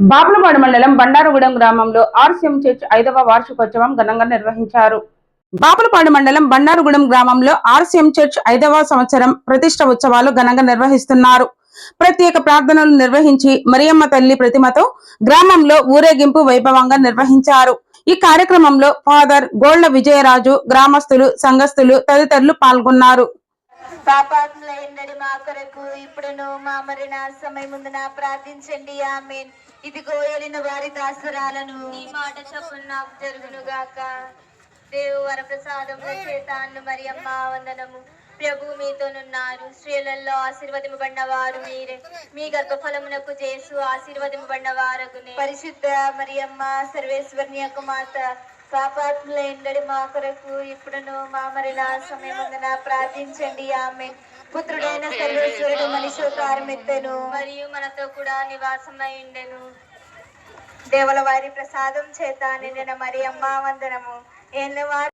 బాపులపాడు మండలం బండారుగూడెం గ్రామంలో RCM church ఐదవ వార్షికోత్సవం ఘనంగా నిర్వహించారు. బాపులపాడు మండలం బండారుగూడెం గ్రామంలో ఆర్సీఎం చర్చ్ ఐదవ సంవత్సరం ప్రతిష్ట ఉత్సవాలు ఘనంగా నిర్వహిస్తున్నారు. ప్రత్యేక ప్రార్థనలు నిర్వహించి మరియమ్మ తల్లి ప్రతిమతో గ్రామంలో ఊరేగింపు వైభవంగా నిర్వహించారు. ఈ కార్యక్రమంలో ఫాదర్ గోళ్ళ విజయరాజు గ్రామస్తులు సంఘస్థులు తదితరులు పాల్గొన్నారు. పాపాత్ముల ఎండడి మా కొరకు. ఇప్పుడును మా మరణ సమయముందున ప్రార్థించండి. ఆమె ఇదిగో ఎలిన వారి దాసురాలను. ఈ మాట చప్పున నాకు జరుగును గాక దేవు వరప్రసాదముల చేత అన్ను మరి అమ్మ వందనము. ప్రభు మీతోనున్నారు. స్త్రీలలో ఆశీర్వదింపబడిన వారు మీరే. మీ గర్భఫలమునకు చేసు ఆశీర్వదింపబడిన వారగునే పరిశుద్ధ మరియమ్మ సర్వేశ్వరుని యొక్క మాత పాపాత్ముల ఎండడి మా కొరకు ఇప్పుడును మా మరణ సమయముందున ప్రార్థించండి. ఆమె పుత్రుడైన సర్వేశ్వరుడు మనిషోకారం ఎత్తెను మరియు మనతో కూడా నివాసమై ఉండెను. దేవల వారి ప్రసాదం చేత నిండిన మరి అమ్మ వందనము. ఏళ్ళ వారి